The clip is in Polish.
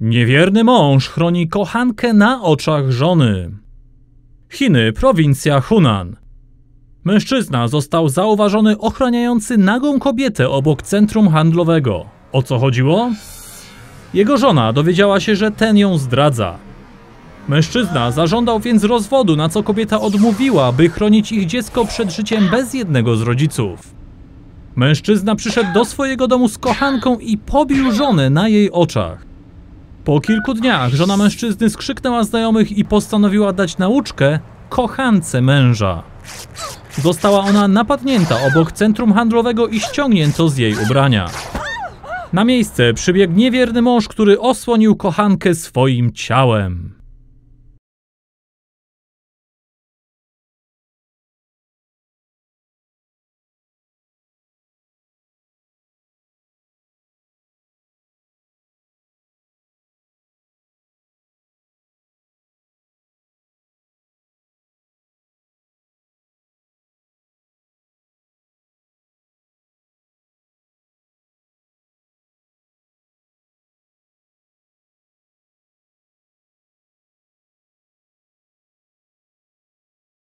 Niewierny mąż chroni kochankę na oczach żony. Chiny, prowincja Hunan. Mężczyzna został zauważony ochraniający nagą kobietę obok centrum handlowego. O co chodziło? Jego żona dowiedziała się, że ten ją zdradza. Mężczyzna zażądał więc rozwodu, na co kobieta odmówiła, by chronić ich dziecko przed życiem bez jednego z rodziców. Mężczyzna przyszedł do swojego domu z kochanką i pobił żonę na jej oczach. Po kilku dniach żona mężczyzny skrzyknęła znajomych i postanowiła dać nauczkę kochance męża. Została ona napadnięta obok centrum handlowego i ściągnięto z jej ubrania. Na miejsce przybiegł niewierny mąż, który osłonił kochankę swoim ciałem.